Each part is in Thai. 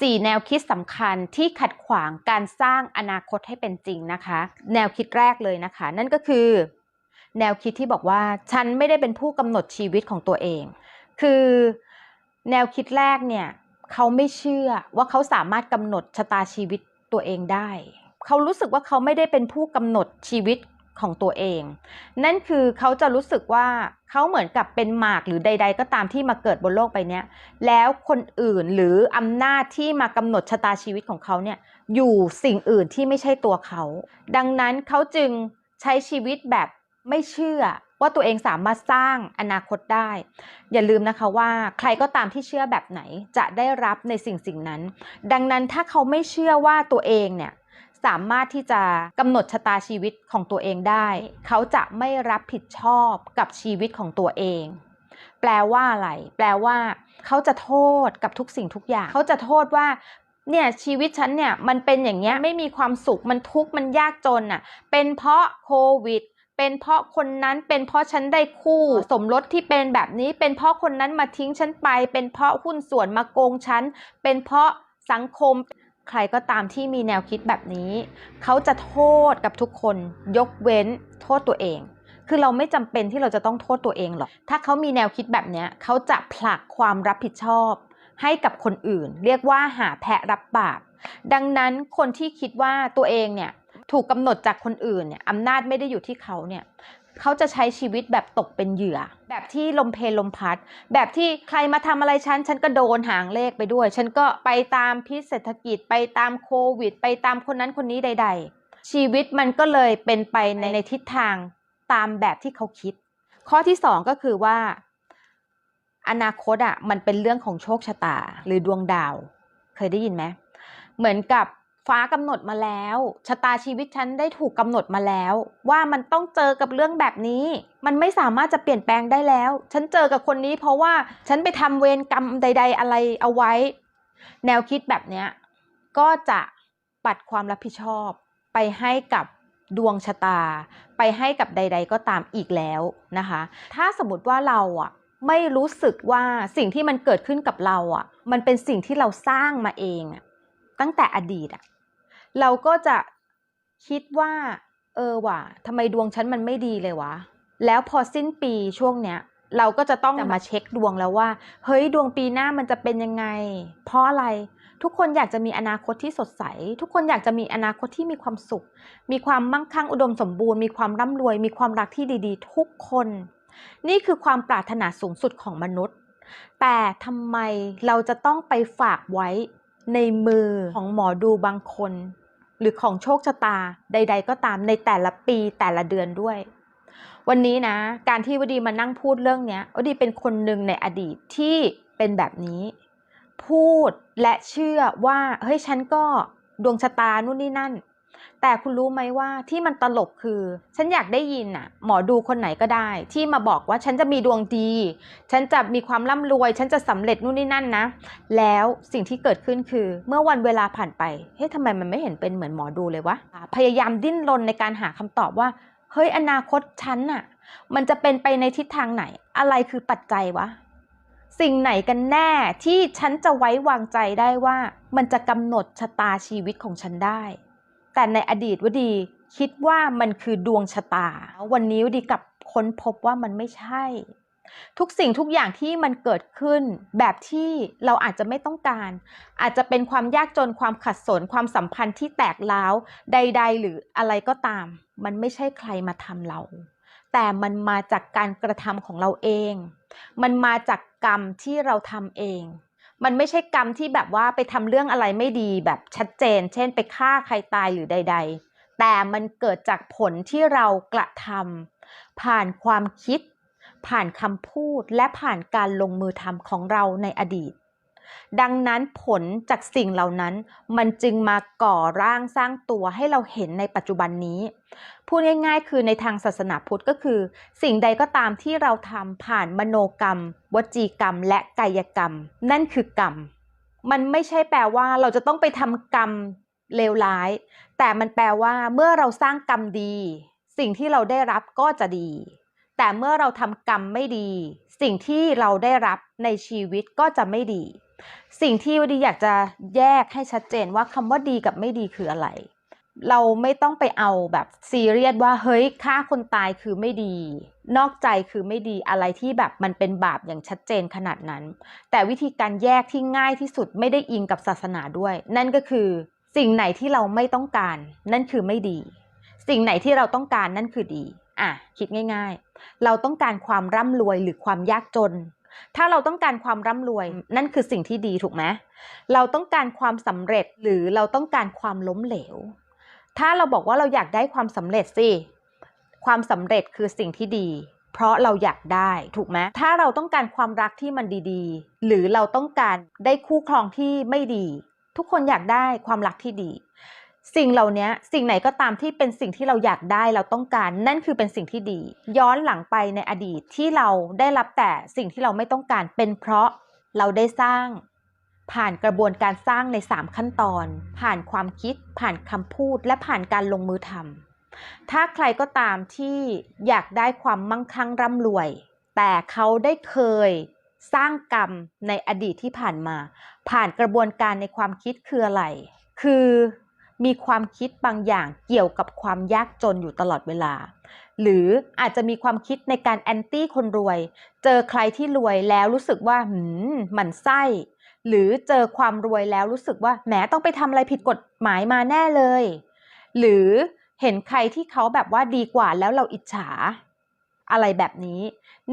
4 แนวคิดสำคัญที่ขัดขวางการสร้างอนาคตให้เป็นจริงนะคะ แนวคิดแรกเลยนะคะ นั่นก็คือ แนวคิดที่บอกว่าฉันไม่ได้เป็นผู้กำหนดชีวิตของตัวเอง คือแนวคิดแรกเนี่ยเขาไม่เชื่อว่าเขาสามารถกำหนดชะตาชีวิตตัวเองได้ เขารู้สึกว่าเขาไม่ได้เป็นผู้กำหนดชีวิต ของตัวเอง นั่นคือเขาจะรู้สึกว่าเขาเหมือนกับเป็นหมากหรือใด ๆ ก็ตามที่มาเกิดบนโลกใบนี้แล้วคนอื่นหรืออำนาจที่มากำหนดชะตาชีวิตของเขาเนี่ยอยู่สิ่งอื่นที่ไม่ใช่ตัวเขา ดังนั้นเขาจึงใช้ชีวิตแบบไม่เชื่อว่าตัวเองสามารถสร้างอนาคตได้ อย่าลืมนะคะว่าใครก็ตามที่เชื่อแบบไหนจะได้รับในสิ่งสิ่งนั้น ดังนั้นถ้าเขาไม่เชื่อว่าตัวเองเนี่ย สามารถที่จะกำหนดชะตาชีวิตของตัวเองได้ เขาจะไม่รับผิดชอบกับชีวิตของตัวเอง แปลว่าอะไร แปลว่า เขาจะโทษกับทุกสิ่งทุกอย่าง เขาจะโทษว่าเนี่ยชีวิตฉันเนี่ยมันเป็นอย่างเงี้ยไม่มีความสุขมันทุกข์มันยากจนอะเป็นเพราะโควิดเป็นเพราะคนนั้นเป็นเพราะฉันได้คู่ สมรสที่เป็นแบบนี้ เป็นเพราะคนนั้นมาทิ้งฉันไป เป็นเพราะหุ้นส่วนมาโกงฉัน เป็นเพราะสังคม ใครก็ตามที่มีแนวคิดแบบนี้ เขาจะโทษกับทุกคนยกเว้นโทษตัวเอง คือเราไม่จำเป็นที่เราจะต้องโทษตัวเองหรอก ถ้าเขามีแนวคิดแบบนี้เขาจะผลักความรับผิดชอบ ให้กับคนอื่น เรียกว่าหาแพะรับบาป ดังนั้นคนที่คิดว่าตัวเองเนี่ยถูกกำหนดจากคนอื่นเนี่ยอำนาจไม่ได้อยู่ที่เขาเนี่ย เขาจะใช้ชีวิตแบบตกเป็นเหยื่อ แบบที่ลมเพลลมพัด แบบที่ใครมาทำอะไรฉัน ฉันก็โดนหางเลขไปด้วย ฉันก็ไปตามพิษเศรษฐกิจไปตามโควิด ไปตามคนนั้นคนนี้ใด ๆ ชีวิตมันก็เลยเป็นไปในในทิศทางตามแบบที่เขาคิด ข้อที่สองก็คือว่า อนาคตอะมันเป็นเรื่องของโชคชะตาหรือดวงดาว เคยได้ยินไหมเหมือนกับ ฟ้ากำหนดมาแล้วชะตาชีวิตฉันได้ถูกกำหนดมาแล้ว ว่ามันต้องเจอกับเรื่องแบบนี้ มันไม่สามารถจะเปลี่ยนแปลงได้แล้ว ฉันเจอกับคนนี้เพราะว่าฉันไปทำเวรกรรมใด ๆ อะไรเอาไว้ แนวคิดแบบเนี้ยก็จะปัดความรับผิดชอบ ไปให้กับดวงชะตา ไปให้กับใด ๆ ก็ตามอีกแล้วนะคะ ถ้าสมมติว่าเราอะไม่รู้สึกว่าสิ่งที่มันเกิดขึ้นกับเราอะ มันเป็นสิ่งที่เราสร้างมาเองตั้งแต่อดีตอะ เราก็จะคิดว่า เออว่ะทำไมดวงฉันมันไม่ดีเลยวะ แล้วพอสิ้นปีช่วงเนี้ย เราก็จะต้องมาเช็คดวงแล้วว่า เฮ้ยดวงปีหน้ามันจะเป็นยังไง เพราะอะไรทุกคนอยากจะมีอนาคตที่สดใส ทุกคนอยากจะมีอนาคตที่มีความสุข มีความมั่งคั่งอุดมสมบูรณ์ มีความร่ำรวย มีความรักที่ดีๆ ทุกคน นี่คือความปรารถนาสูงสุดของมนุษย์ แต่ทำไมเราจะต้องไปฝากไว้ในมือของหมอดูบางคน หรือของโชคชะตาใด ๆ ก็ตามในแต่ละปีแต่ละเดือนด้วย วันนี้นะ การที่วดีมานั่งพูดเรื่องนี้วดีเป็นคนหนึ่งในอดีตที่เป็นแบบนี้ พูดและเชื่อว่าเฮ้ยฉันก็ดวงชะตานู่นนี่นั่น แต่คุณรู้ไหมว่าที่มันตลกคือ ฉันอยากได้ยินน่ะหมอดูคนไหนก็ได้ ที่มาบอกว่าฉันจะมีดวงดี ฉันจะมีความร่ำรวย ฉันจะสำเร็จนู่นนี่นั่นนะ แล้วสิ่งที่เกิดขึ้นคือเมื่อวันเวลาผ่านไปเฮ้ยทำไมมันไม่เห็นเป็นเหมือนหมอดูเลยวะพยายามดิ้นรนในการหาคำตอบว่าเฮ้ยอนาคตฉันน่ะมันจะเป็นไปในทิศทางไหน อะไรคือปัจจัยวะสิ่งไหนกันแน่ที่ฉันจะไว้วางใจได้ว่ามันจะกำหนดชะตาชีวิตของฉันได้ แต่ในอดีตวดีคิดว่ามันคือดวงชะตา วันนี้วดีกลับค้นพบว่ามันไม่ใช่ ทุกสิ่งทุกอย่างที่มันเกิดขึ้น แบบที่เราอาจจะไม่ต้องการ อาจจะเป็นความยากจนความขัดสนความสัมพันธ์ที่แตกร้าวใด ๆ หรืออะไรก็ตาม มันไม่ใช่ใครมาทำเรา แต่มันมาจากการกระทำของเราเอง มันมาจากกรรมที่เราทำเอง มันไม่ใช่กรรมที่แบบว่าไปทำเรื่องอะไรไม่ดีแบบชัดเจน เช่น ไปฆ่าใครตายหรือใด ๆ แต่มันเกิดจากผลที่เรากระทำผ่านความคิด ผ่านคำพูดและผ่านการลงมือทำของเราในอดีต ดังนั้นผลจากสิ่งเหล่านั้น มันจึงมาก่อร่างสร้างตัวให้เราเห็นในปัจจุบันนี้ พูดง่าย ๆ คือในทางศาสนาพุทธก็คือ สิ่งใดก็ตามที่เราทำผ่านมโนกรรม วจีกรรม และกายกรรม นั่นคือกรรม มันไม่ใช่แปลว่าเราจะต้องไปทำกรรมเลวร้าย แต่มันแปลว่าเมื่อเราสร้างกรรมดี สิ่งที่เราได้รับก็จะดี แต่เมื่อเราทำกรรมไม่ดี สิ่งที่เราได้รับในชีวิตก็จะไม่ดี สิ่งที่วดีอยากจะแยกให้ชัดเจนว่าคำว่าดีกับไม่ดีคืออะไร เราไม่ต้องไปเอาแบบซีเรียสว่าเฮ้ยฆ่าคนตายคือไม่ดี นอกใจคือไม่ดีอะไรที่แบบมันเป็นบาปอย่างชัดเจนขนาดนั้น แต่วิธีการแยกที่ง่ายที่สุดไม่ได้อิงกับศาสนาด้วย นั่นก็คือสิ่งไหนที่เราไม่ต้องการ นั่นคือไม่ดี สิ่งไหนที่เราต้องการนั่นคือดี อะคิดง่าย ๆ เราต้องการความร่ำรวยหรือความยากจน ถ้าเราต้องการความร่ำรวย นั่นคือสิ่งที่ดีถูกไหมเราต้องการความสำเร็จหรือเราต้องการความล้มเหลว ถ้าเราบอกว่าเราอยากได้ความสำเร็จสิความสำเร็จคือสิ่งที่ดี เพราะเราอยากได้ถูกไหมถ้าเราต้องการความรักที่มันดีๆ หรือเราต้องการได้คู่ครองที่ไม่ดี ทุกคนอยากได้ความรักที่ดี สิ่งเหล่านี้สิ่งไหนก็ตามที่เป็นสิ่งที่เราอยากได้เราต้องการ นั่นคือเป็นสิ่งที่ดี ย้อนหลังไปในอดีตที่เราได้รับแต่สิ่งที่เราไม่ต้องการเป็นเพราะเราได้สร้าง ผ่านกระบวนการสร้างใน 3 ขั้นตอน ผ่านความคิด ผ่านคำพูด และผ่านการลงมือทำถ้าใครก็ตามที่อยากได้ความมั่งคั่งร่ำรวย แต่เขาได้เคยสร้างกรรมในอดีตที่ผ่านมา ผ่านกระบวนการในความคิดคืออะไร คือ มีความคิดบางอย่างเกี่ยวกับความยากจนอยู่ตลอดเวลา หรืออาจจะมีความคิดในการแอนตี้คนรวย เจอใครที่รวยแล้วรู้สึกว่าหืมหมันไส้ หรือเจอความรวยแล้วรู้สึกว่าแหมต้องไปทำอะไรผิดกฎหมายมาแน่เลย หรือเห็นใครที่เขาแบบว่าดีกว่าแล้วเราอิจฉา อะไรแบบนี้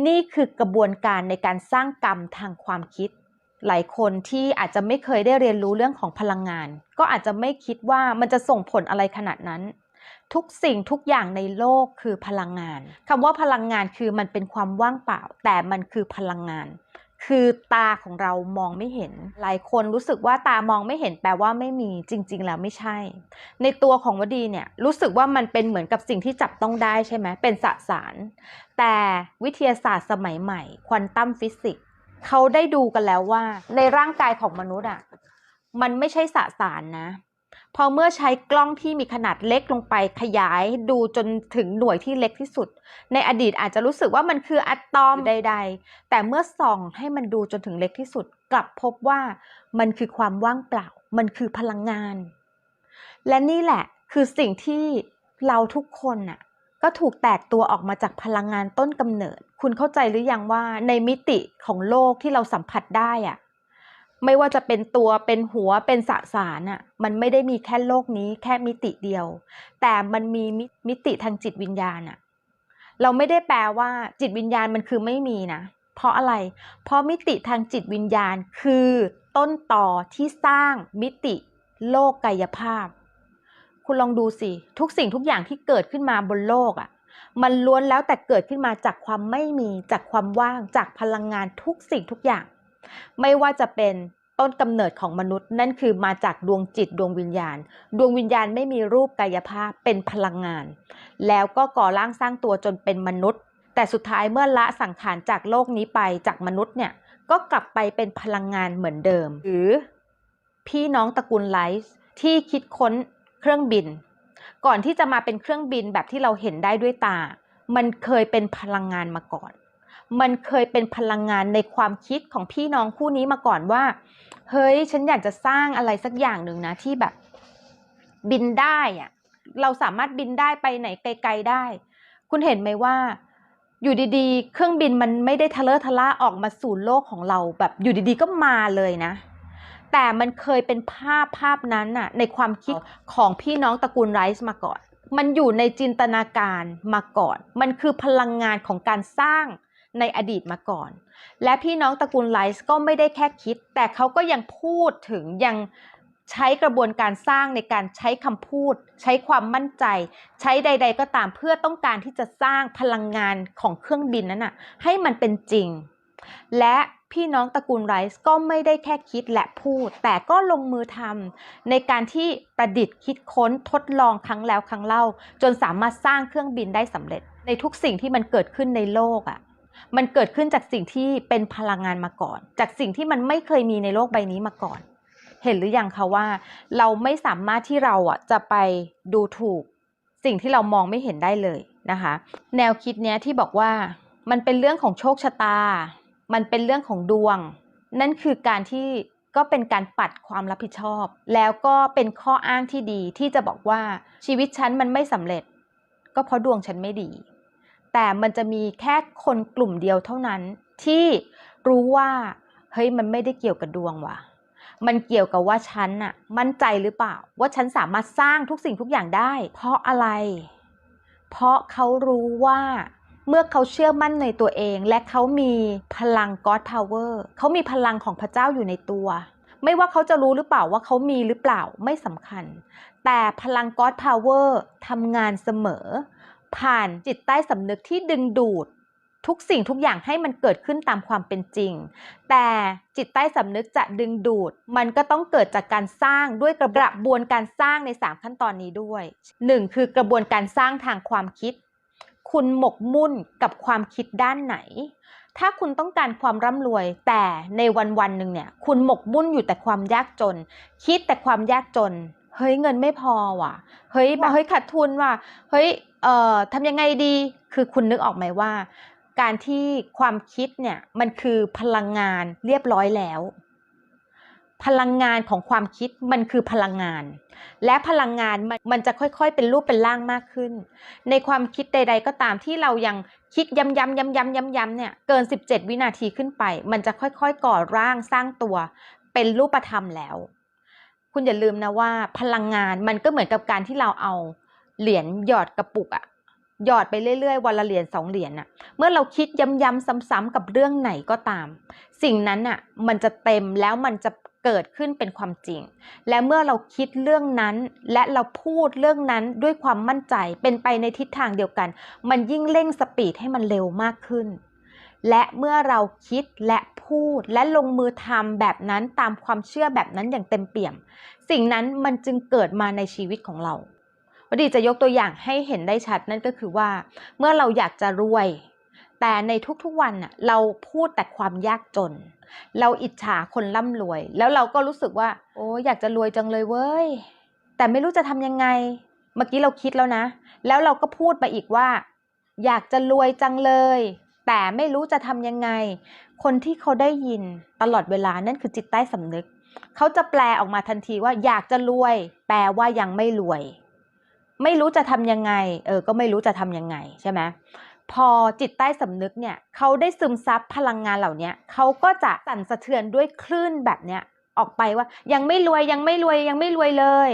นี่คือกระบวนการในการสร้างกรรมทางความคิด หลายคนที่อาจจะไม่เคยได้เรียนรู้เรื่องของพลังงาน ก็อาจจะไม่คิดว่ามันจะส่งผลอะไรขนาดนั้น ทุกสิ่งทุกอย่างในโลกคือพลังงานคำว่าพลังงานคือมันเป็นความว่างเปล่า แต่มันคือพลังงาน คือตาของเรามองไม่เห็น หลายคนรู้สึกว่าตามองไม่เห็นแปลว่าไม่มีจริง ๆ แล้วไม่ใช่ ในตัวของวดีเนี่ยรู้สึกว่ามันเป็นเหมือนกับสิ่งที่จับต้องได้ใช่ไหมเป็นสสาร แต่วิทยาศาสตร์สมัยใหม่ควอนตัมฟิสิกส์ เขาได้ดูกันแล้วว่า ในร่างกายของมนุษย์อะมันไม่ใช่สสารนะ พอเมื่อใช้กล้องที่มีขนาดเล็กลงไปขยายดูจนถึงหน่วยที่เล็กที่สุด ในอดีตอาจจะรู้สึกว่ามันคืออะตอมใด ๆ แต่เมื่อส่องให้มันดูจนถึงเล็กที่สุด กลับพบว่ามันคือความว่างเปล่า มันคือพลังงาน และนี่แหละคือสิ่งที่เราทุกคนน่ะ ก็ถูกแตกตัวออกมาจากพลังงานต้นกำเนิด คุณเข้าใจหรือยังว่าในมิติของโลกที่เราสัมผัสได้อะไม่ว่าจะเป็นตัวเป็นหัวเป็นสสารอะมันไม่ได้มีแค่โลกนี้แค่มิติเดียว แต่มันมีมิติทางจิตวิญญาณอะเราไม่ได้แปลว่าจิตวิญญาณมันคือไม่มีนะ เพราะอะไร เพราะมิติทางจิตวิญญาณคือต้นต่อที่สร้างมิติโลกกายภาพ คุณลองดูสิ ทุกสิ่งทุกอย่างที่เกิดขึ้นมาบนโลกอะ มันล้วนแล้วแต่เกิดขึ้นมาจากความไม่มี จากความว่าง จากพลังงานทุกสิ่งทุกอย่าง ไม่ว่าจะเป็นต้นกำเนิดของมนุษย์ นั่นคือมาจากดวงจิตดวงวิญญาณ ดวงวิญญาณไม่มีรูปกายภาพเป็นพลังงาน แล้วก็ก่อร่างสร้างตัวจนเป็นมนุษย์ แต่สุดท้ายเมื่อละสังขารจากโลกนี้ไปจากมนุษย์เนี่ยก็กลับไปเป็นพลังงานเหมือนเดิม หรือ พี่น้องตระกูลไลท์ที่คิดค้น เครื่องบิน ก่อนที่จะมาเป็นเครื่องบินแบบที่เราเห็นได้ด้วยตา มันเคยเป็นพลังงานมาก่อน มันเคยเป็นพลังงานในความคิดของพี่น้องคู่นี้มาก่อนว่า เฮ้ย ฉันอยากจะสร้างอะไรสักอย่างหนึ่งนะที่แบบ บินได้อะเราสามารถบินได้ไปไหนไกลๆได้ คุณเห็นไหมว่า อยู่ดีๆ เครื่องบินมันไม่ได้ทะเลอะทะล่าออกมาสู่โลกของเราแบบอยู่ดีๆก็มาเลยนะ แต่มันเคยเป็นภาพภาพนั้นน่ะในความคิดของพี่น้องตระกูลไรซ์มาก่อน มันอยู่ในจินตนาการมาก่อน มันคือพลังงานของการสร้างในอดีตมาก่อน และพี่น้องตระกูลไลซ์ก็ไม่ได้แค่คิด แต่เขาก็ยังพูดถึงยังใช้กระบวนการสร้างในการใช้คำพูด ใช้ความมั่นใจ ใช้ใด ๆ ก็ตามเพื่อต้องการที่จะสร้างพลังงานของเครื่องบินนั้นน่ะให้มันเป็นจริง และ พี่น้องตระกูลไรซ์ก็ไม่ได้แค่คิดและพูด แต่ก็ลงมือทำในการที่ประดิษฐ์คิดค้นทดลองครั้งแล้วครั้งเล่า จนสามารถสร้างเครื่องบินได้สำเร็จ ในทุกสิ่งที่มันเกิดขึ้นในโลกอะ่ะมันเกิดขึ้นจากสิ่งที่เป็นพลังงานมาก่อน จากสิ่งที่มันไม่เคยมีในโลกใบนี้มาก่อน เห็นหรือยังคะว่า เราไม่สามารถที่เราอะจะไปดูถูก สิ่งที่เรามองไม่เห็นได้เลยนะคะ แนวคิดเนี้ยที่บอกว่ามันเป็นเรื่องของโชคชะตา มันเป็นเรื่องของดวง นั่นคือการที่ก็เป็นการปัดความรับผิดชอบ แล้วก็เป็นข้ออ้างที่ดีที่จะบอกว่าชีวิตฉันมันไม่สำเร็จ ก็เพราะดวงฉันไม่ดี แต่มันจะมีแค่คนกลุ่มเดียวเท่านั้นที่รู้ว่าเฮ้ยมันไม่ได้เกี่ยวกับดวงว่ะ มันเกี่ยวกับว่าฉันน่ะมั่นใจหรือเปล่า ว่าฉันสามารถสร้างทุกสิ่งทุกอย่างได้ เพราะอะไร เพราะเขารู้ว่า เมื่อเขาเชื่อมั่นในตัวเอง และเขามีพลัง God Power เขามีพลังของพระเจ้าอยู่ในตัว ไม่ว่าเขาจะรู้หรือเปล่าว่าเขามีหรือเปล่าไม่สำคัญ แต่พลัง God Power ทำงานเสมอ ผ่านจิตใต้สำนึกที่ดึงดูด ทุกสิ่งทุกอย่างให้มันเกิดขึ้นตามความเป็นจริง แต่จิตใต้สำนึกจะดึงดูด มันก็ต้องเกิดจากการสร้างด้วยกระบวนการสร้างใน 3 ขั้นตอนนี้ด้วย 1. คือกระบวนการสร้างทางความคิด คุณหมกมุ่นกับความคิดด้านไหน ถ้าคุณต้องการความร่ำรวย แต่ในวันวันๆหนึ่งเนี่ย คุณหมกมุ่นอยู่แต่ความยากจน คิดแต่ความยากจน เฮ้ยเงินไม่พอว่ะ เฮ้ยแบบเฮ้ยขาดทุนว่ะ เฮ้ย เอ่อทำยังไงดี คือคุณนึกออกไหมว่า การที่ความคิดเนี่ย มันคือพลังงานเรียบร้อยแล้ว พลังงานของความคิดมันคือพลังงาน และพลังงานมันมันจะค่อยๆ เป็นรูปเป็นร่างมากขึ้น ในความคิดใด ๆ ก็ตามที่เรายังคิดย้ำๆย้ำๆย้ำๆเนี่ยเกิน 17 วินาทีขึ้นไป มันจะค่อยๆ ก่อร่างสร้างตัว เป็นรูปธรรมแล้ว คุณอย่าลืมนะว่า พลังงานมันก็เหมือนกับการที่เราเอาเหรียญหยอดกระปุกอะหยอดไปเรื่อยๆ วันละเหรียญสองเหรียญอะเมื่อเราคิดย้ำๆซ้ำๆกับเรื่องไหนก็ตาม สิ่งนั้นอะมันจะเต็มแล้วมันจะ เกิดขึ้นเป็นความจริง และเมื่อเราคิดเรื่องนั้น และเราพูดเรื่องนั้นด้วยความมั่นใจเป็นไปในทิศทางเดียวกัน มันยิ่งเร่งสปีดให้มันเร็วมากขึ้น และเมื่อเราคิดและพูดและลงมือทำแบบนั้นตามความเชื่อแบบนั้นอย่างเต็มเปี่ยม สิ่งนั้นมันจึงเกิดมาในชีวิตของเราวดีจะยกตัวอย่างให้เห็นได้ชัดนั่นก็คือว่า เมื่อเราอยากจะรวย แต่ในทุกๆวันน่ะเราพูดแต่ความยากจน เราอิจฉาคนร่ำรวย แล้วเราก็รู้สึกว่า โอ้อยากจะรวยจังเลยเว้ย แต่ไม่รู้จะทำยังไง เมื่อกี้เราคิดแล้วนะ แล้วเราก็พูดไปอีกว่า อยากจะรวยจังเลย แต่ไม่รู้จะทำยังไง คนที่เขาได้ยินตลอดเวลานั่นคือจิตใต้สำนึก เขาจะแปลออกมาทันทีว่า อยากจะรวย แปลว่ายังไม่รวย ไม่รู้จะทำยังไง เออ ก็ไม่รู้จะทำยังไงใช่ไหม พอจิตใต้สำนึกเนี่ยเขาได้ซึมซับพลังงานเหล่านี้เขาก็จะสั่นสะเทือนด้วยคลื่นแบบเนี้ยออกไปว่ายังไม่รวยยังไม่รวยยังไม่รวยเลย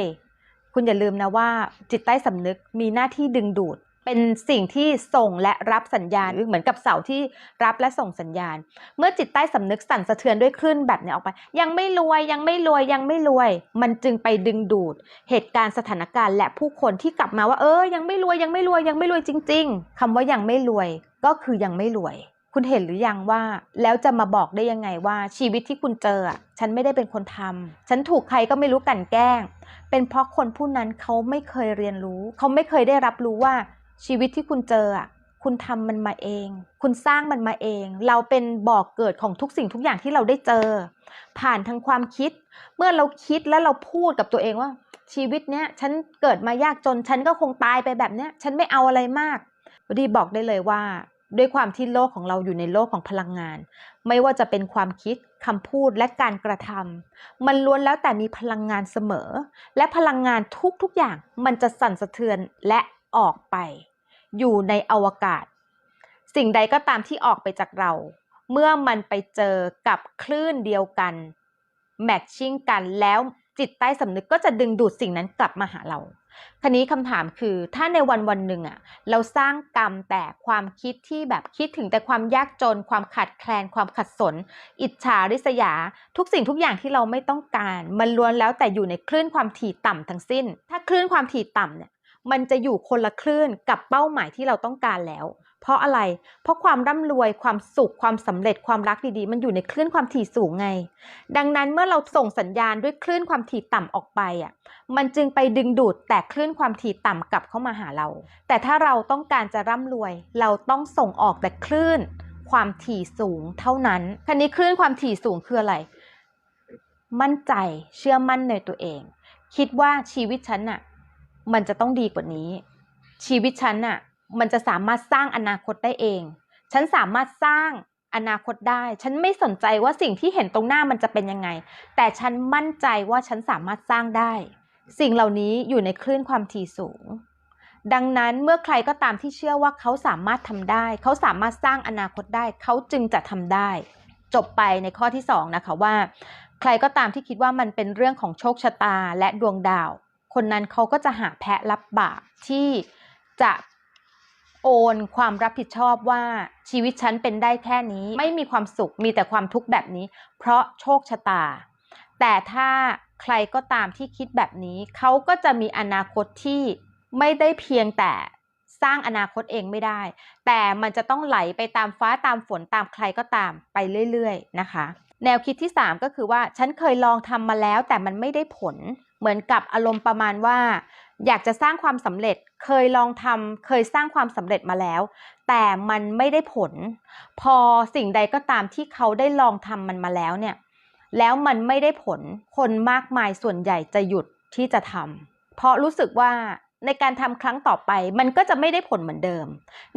คุณอย่าลืมนะว่าจิตใต้สำนึกมีหน้าที่ดึงดูด เป็นสิ่งที่ส่งและรับสัญญาณเหมือนกับเสาที่รับและส่งสัญญาณ เมื่อจิตใต้สำนึกสั่นสะเทือนด้วยคลื่นแบบนี้ออกไป ยังไม่รวยยังไม่รวยยังไม่รวย มันจึงไปดึงดูด เหตุการณ์สถานการณ์ และผู้คนที่กลับมาว่า เออยังไม่รวยยังไม่รวยยังไม่รวยจริง ๆคำว่ายังไม่รวย ก็คือยังไม่รวย คุณเห็นหรือยังว่า แล้วจะมาบอกได้ยังไงว่า ชีวิตที่คุณเจอ ฉันไม่ได้เป็นคนทำฉันถูกใครก็ไม่รู้กลันแกล้ง เป็นเพราะคนผู้นั้นเขาไม่เคยเรียนรู้ เขาไม่เคยได้รับรู้ว่า ชีวิตที่คุณเจออะคุณทำมันมาเอง คุณสร้างมันมาเอง เราเป็นบ่อกเกิดของทุกสิ่งทุกอย่างที่เราได้เจอ ผ่านทางความคิด เมื่อเราคิดแล้วเราพูดกับตัวเองว่า ชีวิตเนี้ยฉันเกิดมายากจน ฉันก็คงตายไปแบบเนี้ย ฉันไม่เอาอะไรมากวดีบอกได้เลยว่า ด้วยความที่โลกของเราอยู่ในโลกของพลังงาน ไม่ว่าจะเป็นความคิดคำพูดและการกระทำมันล้วนแล้วแต่มีพลังงานเสมอ และพลังงานทุกๆอย่างมันจะสั่นสะเทือนและออกไป อยู่ในอวกาศ สิ่งใดก็ตามที่ออกไปจากเรา เมื่อมันไปเจอกับคลื่นเดียวกันแมทชิ่งกันแล้วจิตใต้สำนึกก็จะดึงดูดสิ่งนั้นกลับมาหาเราคันนี้คำถามคือถ้าในวันวันหนึ่งอะเราสร้างกรรมแต่ความคิดที่แบบคิดถึงแต่ความยากจน ความขาดแคลน ความขัดสน อิจฉาริษยา ทุกสิ่งทุกอย่างที่เราไม่ต้องการ มันล้วนแล้วแต่อยู่ในคลื่นความถี่ต่ำทั้งสิ้น ถ้าคลื่นความถี่ต่ำเนี่ย มันจะอยู่คนละคลื่นกับเป้าหมายที่เราต้องการแล้ว เพราะอะไร เพราะความร่ำรวยความสุขความสำเร็จความรักดีๆ มันอยู่ในคลื่นความถี่สูงไง ดังนั้นเมื่อเราส่งสัญญาณด้วยคลื่นความถี่ต่ำออกไปอะ มันจึงไปดึงดูดแต่คลื่นความถี่ต่ำกลับเข้ามาหาเรา แต่ถ้าเราต้องการจะร่ำรวย เราต้องส่งออกแต่คลื่นความถี่สูงเท่านั้นคันนี้คลื่นความถี่สูงคืออะไร มั่นใจเชื่อมั่นในตัวเอง คิดว่าชีวิตฉันน่ะ มันจะต้องดีกว่านี้ ชีวิตฉันน่ะ มันจะสามารถสร้างอนาคตได้เอง ฉันสามารถสร้างอนาคตได้ ฉันไม่สนใจว่าสิ่งที่เห็นตรงหน้ามันจะเป็นยังไง แต่ฉันมั่นใจว่าฉันสามารถสร้างได้ สิ่งเหล่านี้อยู่ในคลื่นความถี่สูง ดังนั้นเมื่อใครก็ตามที่เชื่อว่าเขาสามารถทำได้ เขาสามารถสร้างอนาคตได้ เขาจึงจะทำได้ จบไปในข้อที่สองนะคะว่า ใครก็ตามที่คิดว่ามันเป็นเรื่องของโชคชะตาและดวงดาว คนนั้นเขาก็จะหาแพะรับบาปที่จะโอนความรับผิดชอบว่าชีวิตฉันเป็นได้แค่นี้ ไม่มีความสุขมีแต่ความทุกข์แบบนี้ เพราะโชคชะตา แต่ถ้าใครก็ตามที่คิดแบบนี้เขาก็จะมีอนาคตที่ไม่ได้เพียงแต่สร้างอนาคตเองไม่ได้ แต่มันจะต้องไหลไปตามฟ้าตามฝนตามใครก็ตามไปเรื่อยๆนะคะ แนวคิดที่ 3 ก็คือว่าฉันเคยลองทำมาแล้วแต่มันไม่ได้ผล เหมือนกับอารมณ์ประมาณว่า อยากจะสร้างความสำเร็จเคยลองทำเคยสร้างความสำเร็จมาแล้ว แต่มันไม่ได้ผล พอสิ่งใดก็ตามที่เขาได้ลองทำมันมาแล้วเนี่ย แล้วมันไม่ได้ผลคนมากมายส่วนใหญ่จะหยุดที่จะทำเพราะรู้สึกว่าในการทำครั้งต่อไปมันก็จะไม่ได้ผลเหมือนเดิม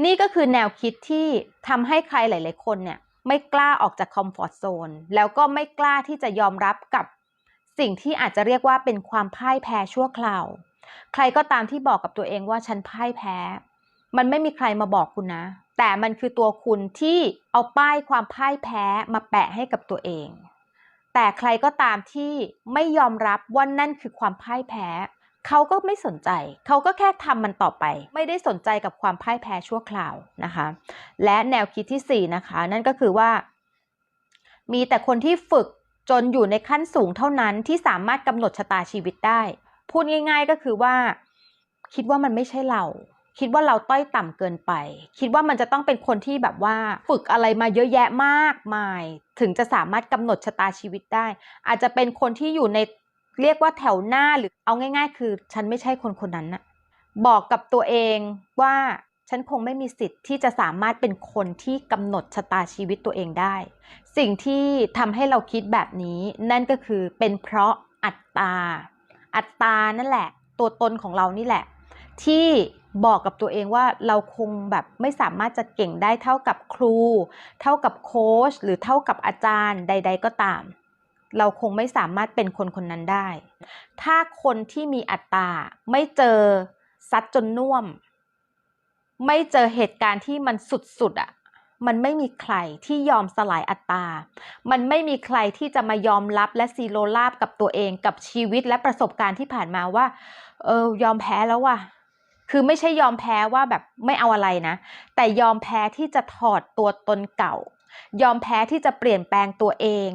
นี่ก็คือแนวคิดที่ทำให้ใครหลาย ๆ คนเนี่ยไม่กล้าออกจากคอมฟอร์ทโซนแล้วก็ไม่กล้าที่จะยอมรับกับ สิ่งที่อาจจะเรียกว่าเป็นความพ่ายแพ้ชั่วคราว ใครก็ตามที่บอกกับตัวเองว่าฉันพ่ายแพ้ มันไม่มีใครมาบอกคุณนะ แต่มันคือตัวคุณที่เอาป้ายความพ่ายแพ้มาแปะให้กับตัวเอง แต่ใครก็ตามที่ไม่ยอมรับว่านั่นคือความพ่ายแพ้ เขาก็ไม่สนใจ เขาก็แค่ทำมันต่อไป ไม่ได้สนใจกับความพ่ายแพ้ชั่วคราวนะคะ และแนวคิดที่4นะคะ นั่นก็คือว่า มีแต่คนที่ฝึก จนอยู่ในขั้นสูงเท่านั้นที่สามารถกำหนดชะตาชีวิตได้ พูดง่าย ๆก็คือว่า คิดว่ามันไม่ใช่เรา คิดว่าเราต้อยต่ำเกินไป คิดว่ามันจะต้องเป็นคนที่แบบว่า ฝึกอะไรมาเยอะแยะมากมาย ถึงจะสามารถกำหนดชะตาชีวิตได้ อาจจะเป็นคนที่อยู่ในเรียกว่าแถวหน้าหรือเอาง่าย ๆ คือ ฉันไม่ใช่คนคนนั้นนะบอกกับตัวเองว่า ฉันคงไม่มีสิทธิ์ที่จะสามารถเป็นคนที่กำหนดชะตาชีวิตตัวเองได้ สิ่งที่ทำให้เราคิดแบบนี้ นั่นก็คือเป็นเพราะอัตตา อัตตานั่นแหละ ตัวตนของเรานี่แหละ ที่บอกกับตัวเองว่าเราคงแบบไม่สามารถจะเก่งได้เท่ากับครู เท่ากับโค้ชหรือเท่ากับอาจารย์ใด ๆ ก็ตาม เราคงไม่สามารถเป็นคนคนนั้นได้ ถ้าคนที่มีอัตตาไม่เจอซัดจนน่วม ไม่เจอเหตุการณ์ที่มันสุดๆอะ่ะมันไม่มีใครที่ยอมสลายอัตตา มันไม่มีใครที่จะมายอมรับและซีโรราบกับตัวเองกับชีวิตและประสบการณ์ที่ผ่านมาว่า เออยอมแพ้แล้วว่ะ คือไม่ใช่ยอมแพ้ว่าแบบไม่เอาอะไรนะ แต่ยอมแพ้ที่จะถอดตัวตนเก่า ยอมแพ้ที่จะเปลี่ยนแปลงตัวเอง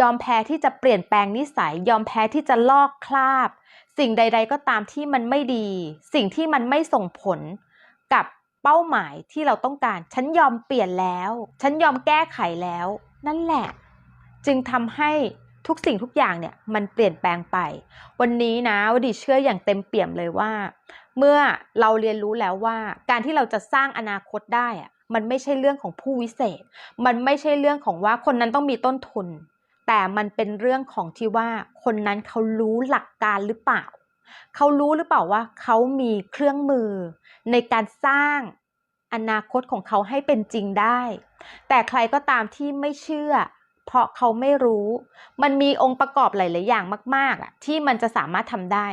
ยอมแพ้ที่จะเปลี่ยนแปลงนิสัย ยอมแพ้ที่จะลอกคราบ สิ่งใด ๆ ก็ตามที่มันไม่ดี สิ่งที่มันไม่ส่งผลกับ เป้าหมายที่เราต้องการ ฉันยอมเปลี่ยนแล้ว ฉันยอมแก้ไขแล้ว นั่นแหละ จึงทำให้ทุกสิ่งทุกอย่างเนี่ยมันเปลี่ยนแปลงไป วันนี้นะวดีเชื่ออย่างเต็มเปี่ยมเลยว่า เมื่อเราเรียนรู้แล้วว่า การที่เราจะสร้างอนาคตได้อะมันไม่ใช่เรื่องของผู้วิเศษ มันไม่ใช่เรื่องของว่าคนนั้นต้องมีต้นทุน แต่มันเป็นเรื่องของที่ว่าคนนั้นเขารู้หลักการหรือเปล่า เขารู้หรือเปล่าว่าเขามีเครื่องมือ ในการสร้างอนาคตของเขาให้เป็นจริงได้ แต่ใครก็ตามที่ไม่เชื่อ เพราะเขาไม่รู้ มันมีองค์ประกอบหลาย ๆ อย่างมากๆอะที่มันจะสามารถทำได้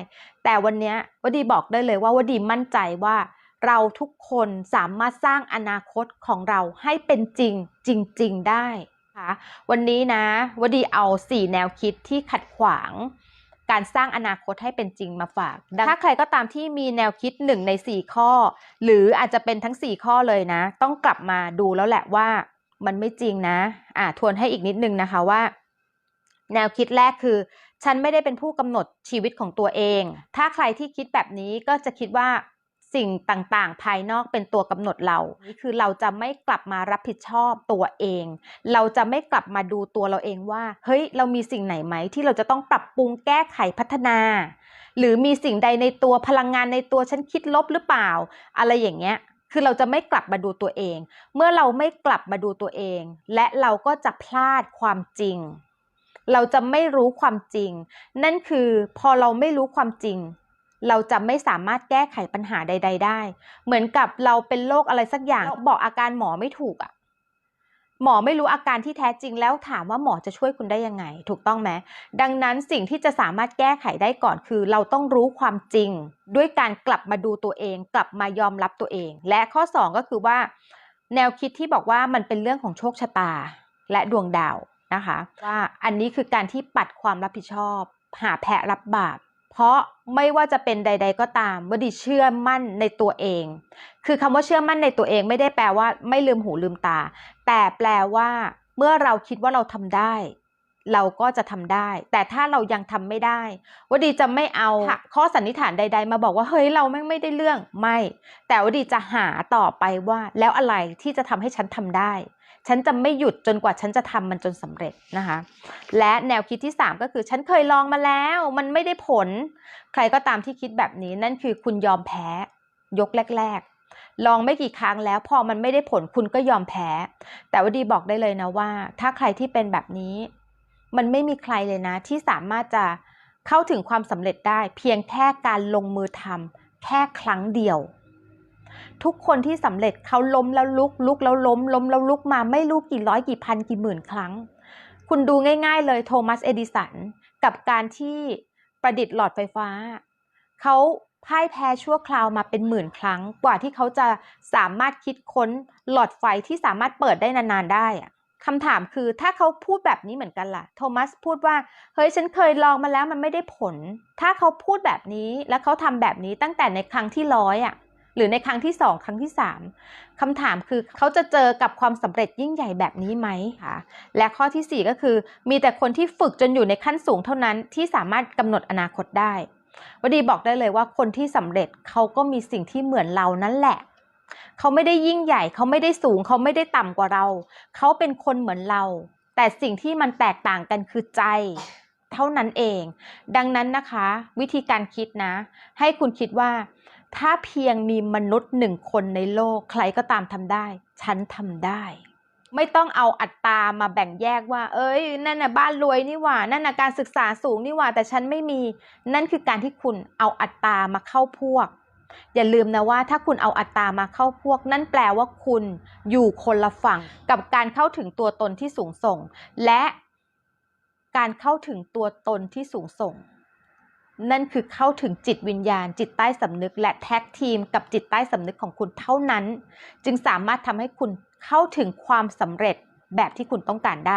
แต่วันนี้วดีบอกได้เลยว่าวดีมั่นใจว่า เราทุกคนสามารถสร้างอนาคตของเราให้เป็นจริงจริง ๆ ได้ค่ะวันนี้นะวดีเอา 4 แนวคิดที่ขัดขวาง การสร้างอนาคตให้เป็นจริงมาฝาก ถ้าใครก็ตามที่มีแนวคิดหนึ่งใน 4 ข้อ หรืออาจจะเป็นทั้ง 4 ข้อเลยนะ ต้องกลับมาดูแล้วแหละว่ามันไม่จริงนะอ่าทวนให้อีกนิดนึงนะคะว่า แนวคิดแรกคือ ฉันไม่ได้เป็นผู้กำหนดชีวิตของตัวเอง ถ้าใครที่คิดแบบนี้ก็จะคิดว่า สิ่งต่างๆ ภายนอกเป็นตัวกำหนดเรานี่คือเราจะไม่กลับมารับผิดชอบตัวเอง เราจะไม่กลับมาดูตัวเราเองว่า เฮ้ย เรามีสิ่งไหนไหมที่เราจะต้องปรับปรุงแก้ไขพัฒนา หรือมีสิ่งใดในตัวพลังงานในตัวฉันคิดลบหรือเปล่า อะไรอย่างเงี้ย คือเราจะไม่กลับมาดูตัวเอง เมื่อเราไม่กลับมาดูตัวเอง และเราก็จะพลาดความจริง เราจะไม่รู้ความจริง นั่นคือพอเราไม่รู้ความจริง เราจะไม่สามารถแก้ไขปัญหาใด ๆ ได้ เหมือนกับเราเป็นโรคอะไรสักอย่างบอกอาการหมอไม่ถูกอะ่ะหมอไม่รู้อาการที่แท้จริงแล้วถามว่าหมอจะช่วยคุณได้ยังไง ถูกต้องไหมดังนั้นสิ่งที่จะสามารถแก้ไขได้ก่อนคือ เราต้องรู้ความจริง ด้วยการกลับมาดูตัวเอง กลับมายอมรับตัวเอง และข้อ 2 ก็คือว่า แนวคิดที่บอกว่ามันเป็นเรื่องของโชคชะตาและดวงดาวนะคะ ว่าอันนี้คือการที่ปัดความรับผิดชอบ หาแพะรับบาป เพราะไม่ว่าจะเป็นใด ๆ ก็ตามวดีเชื่อมั่นในตัวเอง คือคำว่าเชื่อมั่นในตัวเองไม่ได้แปลว่าไม่ลืมหูลืมตา แต่แปลว่าเมื่อเราคิดว่าเราทำได้ เราก็จะทำได้ แต่ถ้าเรายังทำไม่ได้วดีจะไม่เอาข้อสันนิษฐานใด ๆ มาบอกว่าเฮ้ยเราไม่ไม่ได้เรื่องไม่ แต่วดีจะหาต่อไปว่า แล้วอะไรที่จะทำให้ฉันทำได้ ฉันจะไม่หยุดจนกว่าฉันจะทำมันจนสำเร็จนะคะ และแนวคิดที่ 3 ก็คือฉันเคยลองมาแล้ว มันไม่ได้ผล ใครก็ตามที่คิดแบบนี้นั่นคือคุณยอมแพ้ยกแรก ๆ ลองไม่กี่ครั้งแล้วพอมันไม่ได้ผลคุณก็ยอมแพ้ แต่ว่าดีบอกได้เลยนะว่า ถ้าใครที่เป็นแบบนี้ มันไม่มีใครเลยนะ ที่สามารถจะเข้าถึงความสำเร็จได้ เพียงแค่การลงมือทำแค่ครั้งเดียว ทุกคนที่สำเร็จเขาล้มแล้วลุก ลุกแล้วล้ม ล้มแล้วลุกมาไม่รู้กี่ร้อยกี่พันกี่หมื่นครั้ง คุณดูง่ายๆเลยโทมัสเอดิสันกับการที่ประดิษฐ์หลอดไฟฟ้า เขาพ่ายแพ้ชั่วคราวมาเป็นหมื่นครั้ง กว่าที่เขาจะสามารถคิดค้นหลอดไฟที่สามารถเปิดได้นานๆได้อะคำถามคือถ้าเขาพูดแบบนี้เหมือนกันล่ะ โทมัสพูดว่า เฮ้ยฉันเคยลองมาแล้วมันไม่ได้ผล ถ้าเขาพูดแบบนี้แล้วเขาทำแบบนี้ตั้งแต่ในครั้งที่ร้อยอะ หรือในครั้งที่สองครั้งที่สามคำถามคือเขาจะเจอกับความสำเร็จยิ่งใหญ่แบบนี้ไหมคะและข้อที่ 4 ก็คือ มีแต่คนที่ฝึกจนอยู่ในขั้นสูงเท่านั้นที่สามารถกำหนดอนาคตได้วดีบอกได้เลยว่าคนที่สำเร็จเขาก็มีสิ่งที่เหมือนเรานั่นแหละเขาไม่ได้ยิ่งใหญ่เขาไม่ได้สูงเขาไม่ได้ต่ำกว่าเรา เขาเป็นคนเหมือนเรา แต่สิ่งที่มันแตกต่างกันคือใจ เท่านั้นเอง ดังนั้นนะคะ วิธีการคิดนะ ให้คุณคิดว่า ถ้าเพียงมีมนุษย์หนึ่งคนในโลกใครก็ตามทำได้ ฉันทำได้ ไม่ต้องเอาอัตรามาแบ่งแยกว่า เอ้ย นั่นน่ะบ้านรวยนี่หว่า นั่นน่ะการศึกษาสูงนี่หว่า แต่ฉันไม่มี นั่นคือการที่คุณเอาอัตรามาเข้าพวก อย่าลืมนะว่าถ้าคุณเอาอัตรามาเข้าพวก นั่นแปลว่าคุณอยู่คนละฝั่งกับการเข้าถึงตัวตนที่สูงส่ง และการเข้าถึงตัวตนที่สูงส่ง นั่นคือเข้าถึงจิตวิญญาณ จิตใต้สำนึก และแท็กทีม กับจิตใต้สำนึกของคุณเท่านั้น จึงสามารถทำให้คุณเข้าถึงความสำเร็จแบบที่คุณต้องการได้